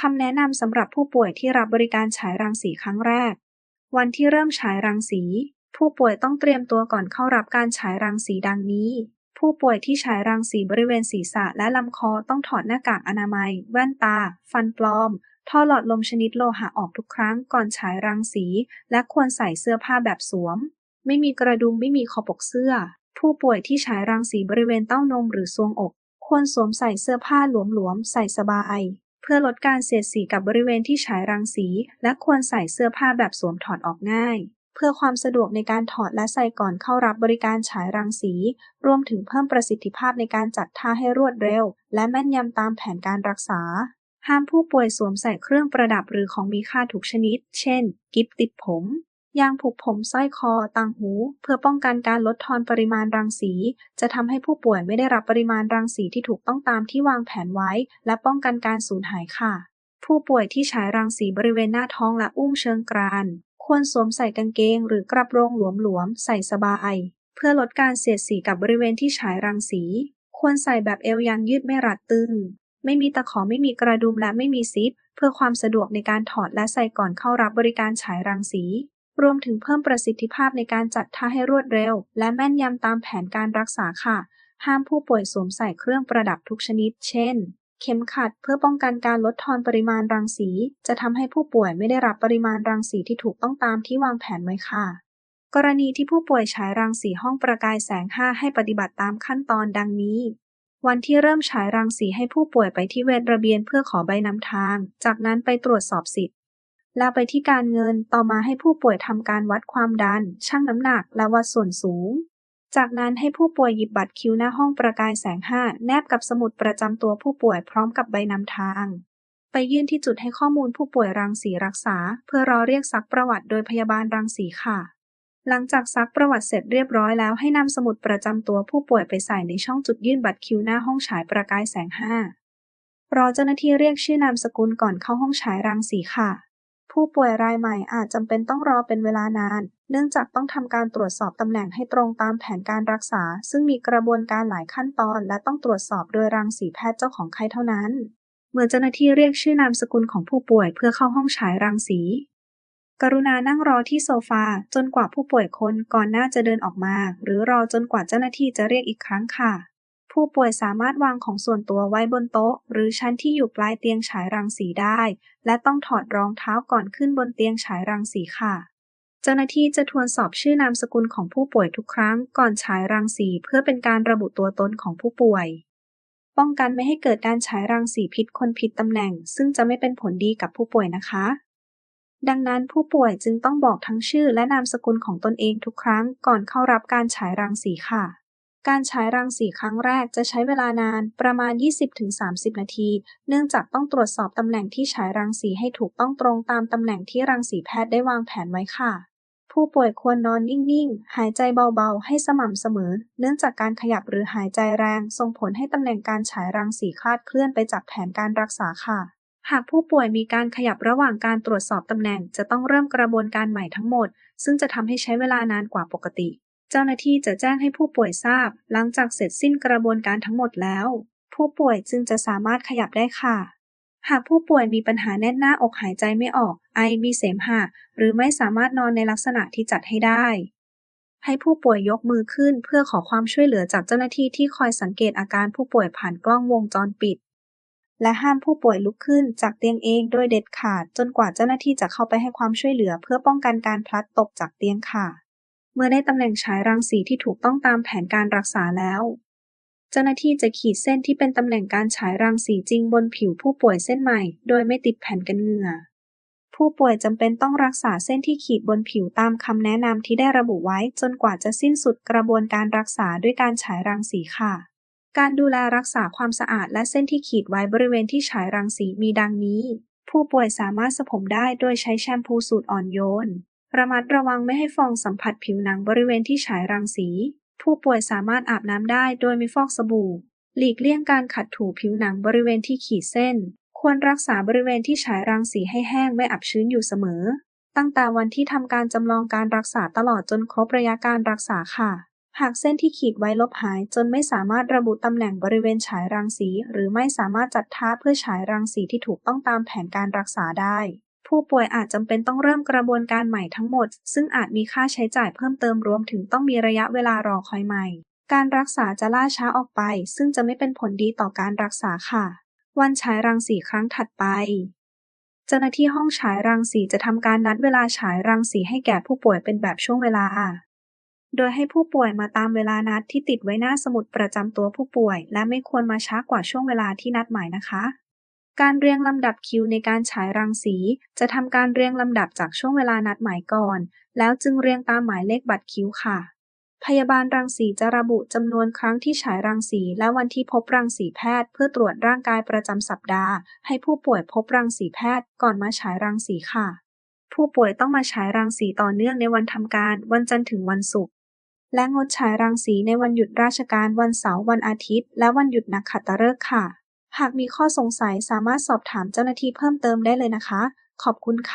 คำแนะนำสำหรับผู้ป่วยที่รับบริการฉายรังสีครั้งแรก วันที่เริ่มฉายรังสี ผู้ป่วยต้องเตรียมตัวก่อนเข้ารับการฉายรังสีดังนี้ ผู้ป่วยที่ฉายรังสีบริเวณศีรษะและลำคอต้องถอดหน้ากากอนามัย แว่นตา ฟันปลอม ท่อหลอดลมชนิดโลหะออกทุกครั้งก่อนฉายรังสี และควรใส่เสื้อผ้าแบบสวม ไม่มีกระดุมไม่มีคอปกเสื้อ ผู้ป่วยที่ฉายรังสีบริเวณเต้านมหรือทรวงอก ควรสวมใส่เสื้อผ้าหลวมๆใส่สบาย เพื่อลดการเสียดสีกับบริเวณที่ฉายรังสี และควรใส่เสื้อผ้าแบบสวมถอดออกง่าย เพื่อความสะดวกในการถอดและใส่ก่อนเข้ารับบริการฉายรังสี รวมถึงเพิ่มประสิทธิภาพในการจัดท่าให้รวดเร็ว และแม่นยำตามแผนการรักษา ห้ามผู้ป่วยสวมใส่เครื่องประดับหรือของมีค่าทุกชนิด เช่น กิฟติดผม ยางผูกผมสร้อยคอ ต่างหู เพื่อป้องกันการลดทอนปริมาณรังสี จะทำให้ผู้ป่วยไม่ได้รับปริมาณรังสีที่ถูกต้องตามที่วางแผนไว้ และป้องกันการสูญหายค่ะ ผู้ป่วยที่ฉายรังสีบริเวณหน้าท้องและอุ้งเชิงกราน ควรสวมใส่กางเกง หรือกระโปรงหลวมๆใส่สบาย เพื่อลดการเสียดสีกับบริเวณที่ฉายรังสี ควรใส่แบบเอวยางยืดไม่รัดตึง ไม่มีตะขอไม่มีกระดุมและไม่มีซิป เพื่อความสะดวกในการถอดและใส่ก่อนเข้ารับบริการฉายรังสี รวมถึงเพิ่มประสิทธิภาพในการจัดท่าให้รวดเร็ว และแม่นยำตามแผนการรักษาค่ะ ห้ามผู้ป่วยสวมใส่เครื่องประดับทุกชนิด เช่น เข็มขัดเพื่อป้องกันการลดทอนปริมาณรังสี จะทำให้ผู้ป่วยไม่ได้รับปริมาณรังสีที่ถูกต้องตามที่วางแผนไว้ค่ะ กรณีที่ผู้ป่วยฉายรังสีห้องประกายแสง 5 ให้ปฏิบัติตามขั้นตอนดังนี้วันที่เริ่มฉายรังสีให้ผู้ป่วยไปที่เวรระเบียนเพื่อขอใบนำทาง จากนั้นไปตรวจสอบสิทธิ์ ล้วไปที่การเงินต่อมาให้ผู้ป่วยทำการวัดความดัน ชั่งน้ำหนัก และวัดส่วนสูง จากนั้นให้ผู้ป่วยหยิบบัตรคิวหน้าห้องประกายแสง5แนบกับสมุดประจำตัวผู้ป่วยพร้อมกับใบนำทาง ไปยื่นที่จุดให้ข้อมูลผู้ป่วยรังสีรักษา เพื่อรอเรียกซักประวัติโดยพยาบาลรังสีค่ะ หลังจากซักประวัติเสร็จเรียบร้อยแล้วให้นำสมุดประจำตัวผู้ป่วยไปใส่ในช่องจุดยื่นบัตรคิวหน้าห้องฉายประกายแสง5รอเจ้าหน้าที่เรียกชื่อนามสกุลก่อนเข้าห้องฉายรังสีค่ะ ผู้ป่วยรายใหม่อาจจำเป็นต้องรอเป็นเวลานาน เนื่องจากต้องทำการตรวจสอบตำแหน่งให้ตรงตามแผนการรักษา ซึ่งมีกระบวนการหลายขั้นตอน และต้องตรวจสอบโดยรังสีแพทย์เจ้าของไข้เท่านั้น เมื่อเจ้าหน้าที่เรียกชื่อนามสกุลของผู้ป่วยเพื่อเข้าห้องฉายรังสี กรุณานั่งรอที่โซฟาจนกว่าผู้ป่วยคนก่อนหน้าจะเดินออกมา หรือรอจนกว่าเจ้าหน้าที่จะเรียกอีกครั้งค่ะ ผู้ป่วยสามารถวางของส่วนตัวไว้บนโต๊ะ หรือชั้นที่อยู่ปลายเตียงฉายรังสีได้ และต้องถอดรองเท้าก่อนขึ้นบนเตียงฉายรังสีค่ะ เจ้าหน้าที่จะทวนสอบชื่อนามสกุลของผู้ป่วยทุกครั้งก่อนฉายรังสีเพื่อเป็นการระบุตัวตนของผู้ป่วย ป้องกันไม่ให้เกิดการฉายรังสีผิดคนผิดตำแหน่ง ซึ่งจะไม่เป็นผลดีกับผู้ป่วยนะคะ ดังนั้นผู้ป่วยจึงต้องบอกทั้งชื่อและนามสกุลของตนเองทุกครั้งก่อนเข้ารับการฉายรังสีค่ะ การฉายรังสีครั้งแรกจะใช้เวลานาน ประมาณ 20-30 นาที เนื่องจากต้องตรวจสอบตำแหน่งที่ฉายรังสีให้ถูกต้องตรงตามตำแหน่งที่รังสีแพทย์ได้วางแผนไว้ค่ะ ผู้ป่วยควรนอนนิ่งๆ หายใจเบาๆ ให้สม่ำเสมอ เนื่องจากการขยับหรือหายใจแรง ส่งผลให้ตำแหน่งการฉายรังสีคลาดเคลื่อนไปจากแผนการรักษาค่ะ หากผู้ป่วยมีการขยับระหว่างการตรวจสอบตำแหน่ง จะต้องเริ่มกระบวนการใหม่ทั้งหมด ซึ่งจะทำให้ใช้เวลานานกว่าปกติ เจ้าหน้าที่จะแจ้งให้ผู้ป่วยทราบ หลังจากเสร็จสิ้นกระบวนการทั้งหมดแล้ว ผู้ป่วยจึงจะสามารถขยับได้ค่ะ หากผู้ป่วยมีปัญหาแน่นหน้าอกหายใจไม่ออก ไอมีเสมหะหรือไม่สามารถนอนในลักษณะที่จัดให้ได้ ให้ผู้ป่วยยกมือขึ้นเพื่อขอความช่วยเหลือจากเจ้าหน้าที่ที่คอยสังเกตอาการผู้ป่วยผ่านกล้องวงจรปิด และห้ามผู้ป่วยลุกขึ้นจากเตียงเองโดยเด็ดขาดจนกว่าเจ้าหน้าที่จะเข้าไปให้ความช่วยเหลือเพื่อป้องกันการพลัดตกจากเตียงค่ะ มื่อได้ตำแหน่งฉายรังสีที่ถูกต้องตามแผนการรักษาแล้ว เจ้าหน้าที่จะขีดเส้นที่เป็นตำแหน่งการฉายรังสีจริงบนผิวผู้ป่วยเส้นใหม่ โดยไม่ติดแผ่นกันเหงื่อ ผู้ป่วยจำเป็นต้องรักษาเส้นที่ขีดบนผิวตามคำแนะนำที่ได้ระบุไว้จนกว่าจะสิ้นสุดกระบวนการรักษาด้วยการฉายรังสีค่ะ การดูแลรักษาความสะอาดและเส้นที่ขีดไว้บริเวณที่ฉายรังสีมีดังนี้ ผู้ป่วยสามารถสระผมได้โดยใช้แชมพูสูตรอ่อนโยน ระมัดระวังไม่ให้ฟองสัมผัสผิวหนังบริเวณที่ฉายรังสี ผู้ป่วยสามารถอาบน้ำได้โดยไม่ฟอกสบู่ หลีกเลี่ยงการขัดถูผิวหนังบริเวณที่ขีดเส้น ควรรักษาบริเวณที่ฉายรังสีให้แห้งไม่อับชื้นอยู่เสมอ ตั้งแต่วันที่ทำการจำลองการรักษาตลอดจนครบระยะการรักษาค่ะหากเส้นที่ขีดไว้ลบหายจนไม่สามารถระบุตำแหน่งบริเวณฉายรังสี หรือไม่สามารถจัดท่าเพื่อฉายรังสีที่ถูกต้องตามแผนการรักษาได้ ผู้ป่วยอาจจำเป็นต้องเริ่มกระบวนการใหม่ทั้งหมด ซึ่งอาจมีค่าใช้จ่ายเพิ่มเติมรวมถึงต้องมีระยะเวลารอคอยใหม่ การรักษาจะล่าช้าออกไป ซึ่งจะไม่เป็นผลดีต่อการรักษาค่ะ วันฉายรังสีครั้งถัดไปเจ้าหน้าที่ห้องฉายรังสีจะทำการนัดเวลาฉายรังสีให้แก่ผู้ป่วยเป็นแบบช่วงเวลา โดยให้ผู้ป่วยมาตามเวลานัดที่ติดไว้หน้าสมุดประจำตัวผู้ป่วย และไม่ควรมาช้ากว่าช่วงเวลาที่นัดหมายนะคะ การเรียงลำดับคิวในการฉายรังสี จะทำการเรียงลำดับจากช่วงเวลานัดหมายก่อน แล้วจึงเรียงตามหมายเลขบัตรคิวค่ะ พยาบาลรังสีจะระบุจำนวนครั้งที่ฉายรังสี และวันที่พบรังสีแพทย์ เพื่อตรวจร่างกายประจำสัปดาห์ ให้ผู้ป่วยพบรังสีแพทย์ก่อนมาฉายรังสีค่ะ ผู้ป่วยต้องมาฉายรังสีต่อเนื่องในวันทำการ วันจันทร์ถึงวันศุกร์และงดฉายรังสีในวันหยุดราชการวันเสาร์วันอาทิตย์ และวันหยุดนักขัตฤกษ์ค่ะ หากมีข้อสงสัยสามารถสอบถามเจ้าหน้าที่เพิ่มเติมได้เลยนะคะ ขอบคุณค่ะ